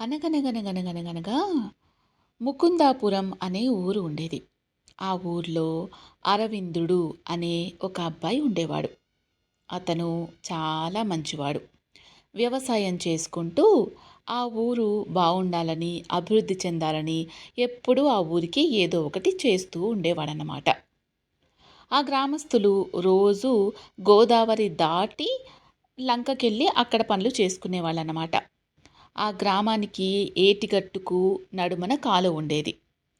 అనగనగనగనగనగనగా ముకుందాపురం అనే ఊరు ఉండేది. ఆ ఊర్లో అరవిందుడు అనే ఒక అబ్బాయి ఉండేవాడు. అతను చాలా మంచివాడు. వ్యవసాయం చేసుకుంటూ ఆ ఊరు బాగుండాలని అభివృద్ధి చెందాలని ఎప్పుడూ ఆ ఊరికి ఏదో ఒకటి చేస్తూ ఉండేవాడనమాట ఆ గ్రామస్తులు రోజు గోదావరి దాటి లంకకెళ్ళి అక్కడ పనులు చేసుకునేవాళ్ళు అన్నమాట ఆ గ్రామానికి ఏటిగట్టుకు నడుమన కాలువ ఉండేది.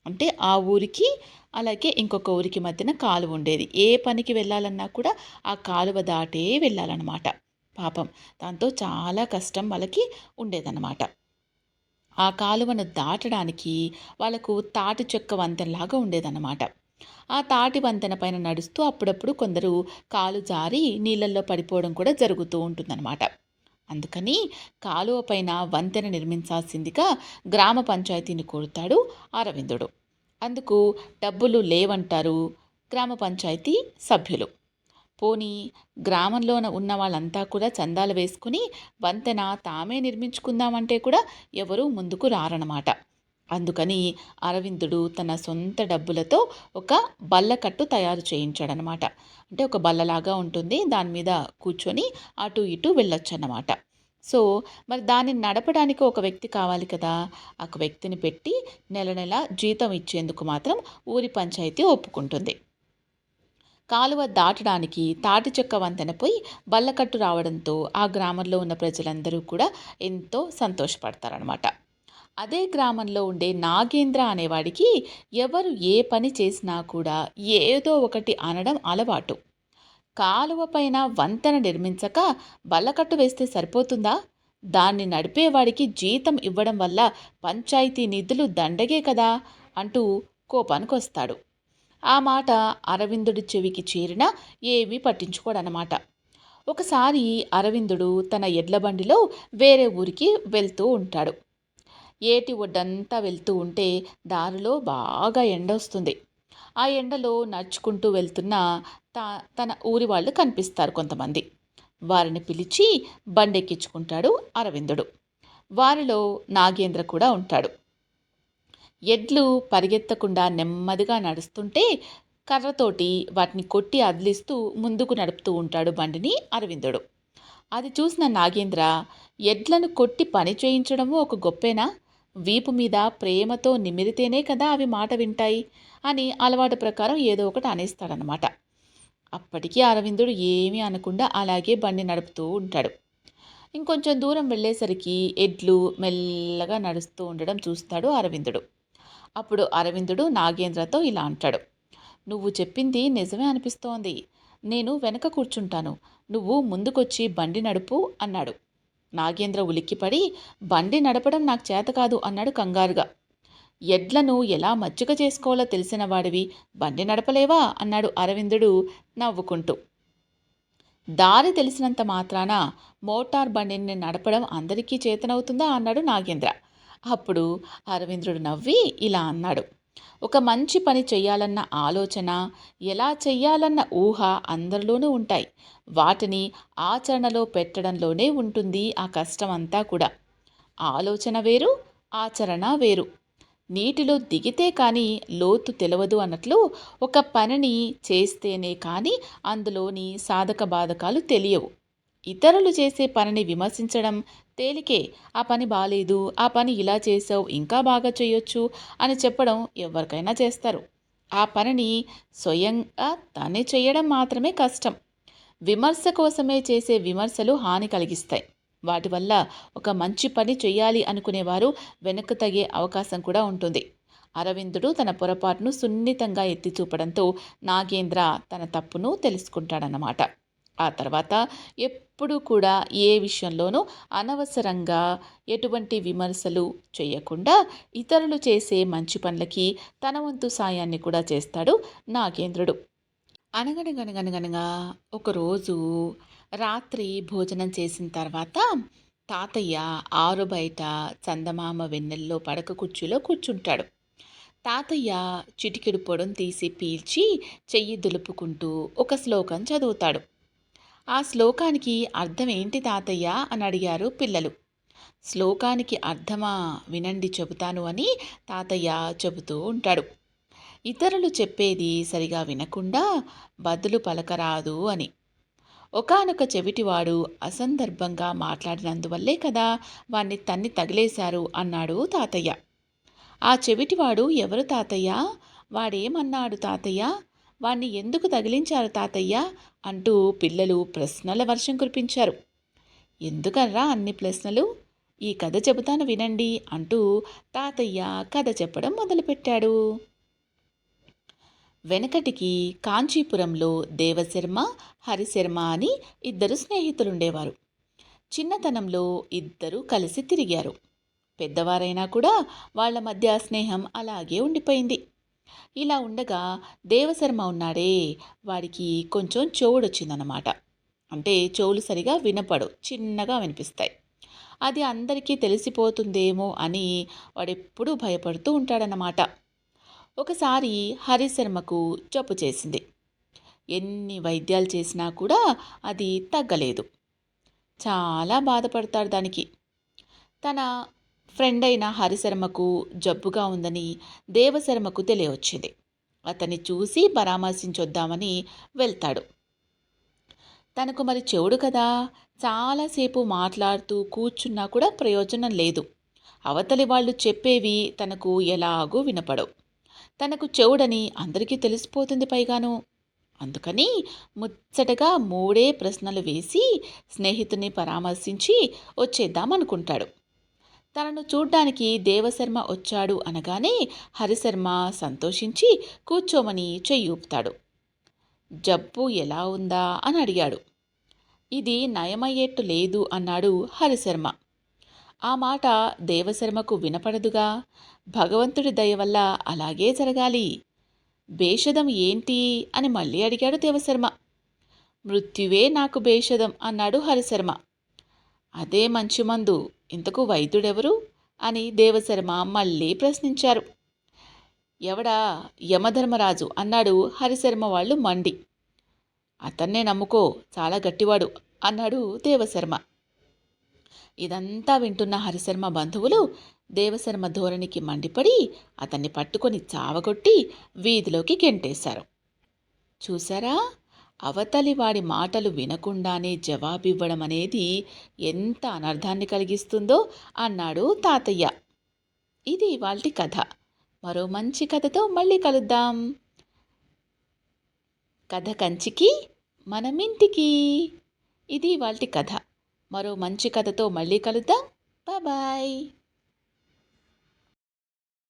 అంటే ఆ ఊరికి అలాగే ఇంకొక ఊరికి మధ్యన కాలువ ఉండేది. ఏ పనికి వెళ్ళాలన్నా కూడా ఆ కాలువ దాటే వెళ్ళాలన్నమాట. పాపం దాంతో చాలా కష్టం వాళ్ళకి ఉండేదన్నమాట. ఆ కాలువను దాటడానికి వాళ్ళకు తాటి చెక్క వంతెనలాగా ఉండేదన్నమాట. ఆ తాటి వంతెన పైన నడుస్తూ అప్పుడప్పుడు కొందరు కాలు జారి నీళ్ళల్లో పడిపోవడం కూడా జరుగుతూ ఉంటుందన్నమాట. అందుకని కాలువ పైన వంతెన నిర్మించాల్సిందిగా గ్రామ పంచాయతీని కోరుతాడు అరవిందుడు. అందుకు డబ్బులు లేవంటారు గ్రామ పంచాయతీ సభ్యులు. పోనీ గ్రామంలోన ఉన్న వాళ్ళంతా కూడా చందాలు వేసుకుని వంతెన తామే నిర్మించుకుందామంటే కూడా ఎవరూ ముందుకు రారన్నమాట. అందుకని అరవిందుడు తన సొంత డబ్బులతో ఒక బల్లకట్టు తయారు చేయించాడనమాట అంటే ఒక బల్లలాగా ఉంటుంది. దాని మీద కూర్చొని అటు ఇటు వెళ్ళొచ్చు అన్నమాట సో మరి దాన్ని నడపడానికి ఒక వ్యక్తి కావాలి కదా. ఒక వ్యక్తిని పెట్టి నెల నెల జీతం ఇచ్చేందుకు మాత్రం ఊరి పంచాయతీ ఒప్పుకుంటుంది. కాలువ దాటడానికి తాటి చెక్క వంతెనపై బల్లకట్టు రావడంతో ఆ గ్రామంలో ఉన్న ప్రజలందరూ కూడా ఎంతో సంతోషపడతారనమాట అదే గ్రామంలో ఉండే నాగేంద్ర అనేవాడికి ఎవరు ఏ పని చేసినా కూడా ఏదో ఒకటి అనడం అలవాటు. కాలువ పైన వంతెన నిర్మించక బల్లకట్టు వేస్తే సరిపోతుందా? దాన్ని నడిపేవాడికి జీతం ఇవ్వడం వల్ల పంచాయతీ నిధులు దండగే కదా! అంటూ కోపానికి వస్తాడు ఆ మాట అరవిందుడి చెవికి చేరినా ఏమీ పట్టించుకోడనమాట ఒకసారి అరవిందుడు తన ఎడ్ల బండిలో వేరే ఊరికి వెళ్తూ ఉంటాడు. ఏటి ఒడ్డంతా వెళ్తూ ఉంటే దారిలో బాగా ఎండ వస్తుంది ఆ ఎండలో నడుచుకుంటూ వెళ్తున్న తా తన ఊరి వాళ్ళు కనిపిస్తారు కొంతమంది. వారిని పిలిచి బండెక్కించుకుంటాడు అరవిందుడు. వారిలో నాగేంద్ర కూడా ఉంటాడు. ఎడ్లు పరిగెత్తకుండా నెమ్మదిగా నడుస్తుంటే కర్రతోటి వాటిని కొట్టి అదిలిస్తూ ముందుకు నడుపుతూ ఉంటాడు బండిని అరవిందుడు. అది చూసిన నాగేంద్ర ఎడ్లను కొట్టి పని చేయించడము ఒక గొప్పేనా? వీపు మీద ప్రేమతో నిమిరితేనే కదా అవి మాట వింటాయి అని అలవాటు ప్రకారం ఏదో ఒకటి అనేస్తాడనమాట అప్పటికీ అరవిందుడు ఏమీ అనకుండా అలాగే బండి నడుపుతూ ఉంటాడు. ఇంకొంచెం దూరం వెళ్ళేసరికి ఎడ్లు మెల్లగా నడుస్తూ ఉండడం చూస్తాడు అరవిందుడు. అప్పుడు అరవిందుడు నాగేంద్రతో ఇలా అంటాడు. నువ్వు చెప్పింది నిజమే అనిపిస్తోంది. నేను వెనక కూర్చుంటాను. నువ్వు ముందుకొచ్చి బండి నడుపు అన్నాడు. నాగేంద్ర ఉలిక్కిపడి బండి నడపడం నాకు చేత కాదు అన్నాడు కంగారుగా. ఎడ్లను ఎలా మజ్జిగ చేసుకోవాలో తెలిసిన వాడివి. బండి నడపలేవా? అన్నాడు అరవిందుడు నవ్వుకుంటూ. దారి తెలిసినంత మాత్రాన మోటార్ బండిని నడపడం అందరికీ చేతనవుతుందా? అన్నాడు నాగేంద్ర. అప్పుడు అరవింద్రుడు నవ్వి ఇలా అన్నాడు. ఒక మంచి పని చేయాలన్న ఆలోచన ఎలా చెయ్యాలన్న ఊహ అందరిలోనూ ఉంటాయి. వాటిని ఆచరణలో పెట్టడంలోనే ఉంటుంది ఆ కష్టం అంతా కూడా. ఆలోచన వేరు ఆచరణ వేరు. నీటిలో దిగితే కానీ లోతు తెలవదు అన్నట్లు ఒక పనిని చేస్తేనే కానీ అందులోని సాధక బాధకాలు తెలియవు. ఇతరులు చేసే పనిని విమర్శించడం తేలికే. ఆ పని బాలేదు ఆ పని ఇలా చేసావు ఇంకా బాగా చేయొచ్చు అని చెప్పడం ఎవరికైనా చేస్తారు. ఆ పనిని స్వయంగా తనే చేయడం మాత్రమే కష్టం. విమర్శ కోసమే చేసే విమర్శలు హాని కలిగిస్తాయి. వాటి వల్ల ఒక మంచి పని చేయాలి అనుకునేవారు వెనక్కు తగే అవకాశం కూడా ఉంటుంది. అరవిందుడు తన పొరపాటును సున్నితంగా ఎత్తి చూపడంతో నాగేంద్ర తన తప్పును తెలుసుకుంటాడన్నమాట. ఆ తర్వాత ఎప్పుడు కూడా ఏ విషయంలోనూ అనవసరంగా ఎటువంటి విమర్శలు చేయకుండా ఇతరులు చేసే మంచి పనులకి తన వంతు సాయాన్ని కూడా చేస్తాడు నాగేంద్రుడు. అనగనగనగనగనగా ఒకరోజు రాత్రి భోజనం చేసిన తర్వాత తాతయ్య ఆరు బయట చందమామ వెన్నెల్లో పడక కుర్చీలో కూర్చుంటాడు. తాతయ్య చిటికెడు పొడం తీసి పీల్చి చెయ్యి దులుపుకుంటూ ఒక శ్లోకం చదువుతాడు. ఆ శ్లోకానికి అర్థం ఏంటి తాతయ్య అని అడిగారు పిల్లలు. శ్లోకానికి అర్థమా వినండి చెబుతాను అని తాతయ్య చెబుతూ ఉంటాడు. ఇతరులు చెప్పేది సరిగా వినకుండా బదులు పలకరాదు అని. ఒకానొక చెవిటివాడు అసందర్భంగా మాట్లాడినందువల్లే కదా వాణ్ణి తన్ని తగిలేశారు అన్నాడు తాతయ్య. ఆ చెవిటివాడు ఎవరు తాతయ్య? వాడేమన్నాడు తాతయ్య? వాణ్ణి ఎందుకు తగిలించారు తాతయ్య? అంటూ పిల్లలు ప్రశ్నల వర్షం కురిపించారు. ఎందుకర్రా అన్ని ప్రశ్నలు? ఈ కథ చెబుతాను వినండి అంటూ తాతయ్య కథ చెప్పడం మొదలుపెట్టాడు. వెనకటికి కాంచీపురంలో దేవశర్మ హరిశర్మ అని ఇద్దరు స్నేహితులుండేవారు. చిన్నతనంలో ఇద్దరు కలిసి తిరిగారు. పెద్దవారైనా కూడా వాళ్ళ మధ్య స్నేహం అలాగే ఉండిపోయింది. ఇలా ఉండగా దేవశర్మ ఉన్నాడే. వాడికి కొంచెం చెవుడు చెవుడొచ్చిందన్నమాట. అంటే చెవులు సరిగా వినపడు చిన్నగా వినిపిస్తాయి. అది అందరికీ తెలిసిపోతుందేమో అని వాడెప్పుడూ భయపడుతూ ఉంటాడన్నమాట. ఒకసారి హరిశర్మకు జబ్బు చేసింది. ఎన్ని వైద్యాలు చేసినా కూడా అది తగ్గలేదు. చాలా బాధపడతాడు దానికి. తన ఫ్రెండ్ అయిన హరిశర్మకు జబ్బుగా ఉందని దేవశర్మకు తెలియవచ్చింది అతన్ని చూసి పరామర్శించొద్దామని వెళ్తాడు. తనకు మరి చెవుడు కదా? చాలాసేపు మాట్లాడుతూ కూర్చున్నా కూడా ప్రయోజనం లేదు. అవతలి వాళ్ళు చెప్పేవి తనకు ఎలాగూ వినపడవు. తనకు చెవుడని అందరికీ తెలిసిపోతుంది పైగాను. అందుకని ముచ్చటగా మూడే ప్రశ్నలు వేసి స్నేహితుని పరామర్శించి వచ్చేద్దామనుకుంటాడు. తనను చూడ్డానికి దేవశర్మ వచ్చాడు అనగానే హరిశర్మ సంతోషించి కూర్చోమని చెయ్యూపుతాడు జబ్బు ఎలా ఉందా అని అడిగాడు. ఇది నయమయ్యేట్టు లేదు అన్నాడు హరిశర్మ. ఆ మాట దేవశర్మకు వినపడదుగా? భగవంతుడి దయ వల్ల అలాగే జరగాలి. భేషదం ఏంటి అని మళ్ళీ అడిగాడు దేవశర్మ. మృత్యువే నాకు భేషదం అన్నాడు హరిశర్మ. అదే మంచి మందు. ఇంతకు వైద్యుడెవరు? అని దేవశర్మ మళ్ళీ ప్రశ్నించారు. ఎవడా? యమధర్మరాజు అన్నాడు హరిశర్మ వాళ్ళు మండి. అతన్నే నమ్ముకో చాలా గట్టివాడు అన్నాడు దేవశర్మ. ఇదంతా వింటున్న హరిశర్మ బంధువులు దేవశర్మ ధోరణికి మండిపడి అతన్ని పట్టుకొని చావగొట్టి వీధిలోకి గెంటేశారు. చూసారా అవతలి వాడి మాటలు వినకుండానే జవాబివ్వడం అనేది ఎంత అనర్థాన్ని కలిగిస్తుందో అన్నాడు తాతయ్య. ఇది వాళ్ళ కథ. మరో మంచి కథతో మళ్ళీ కలుద్దాం. కథ కంచికి మనమింటికి. ఇది వాళ్ళ కథ. మరో మంచి కథతో మళ్ళీ కలుద్దాం. బాయ్.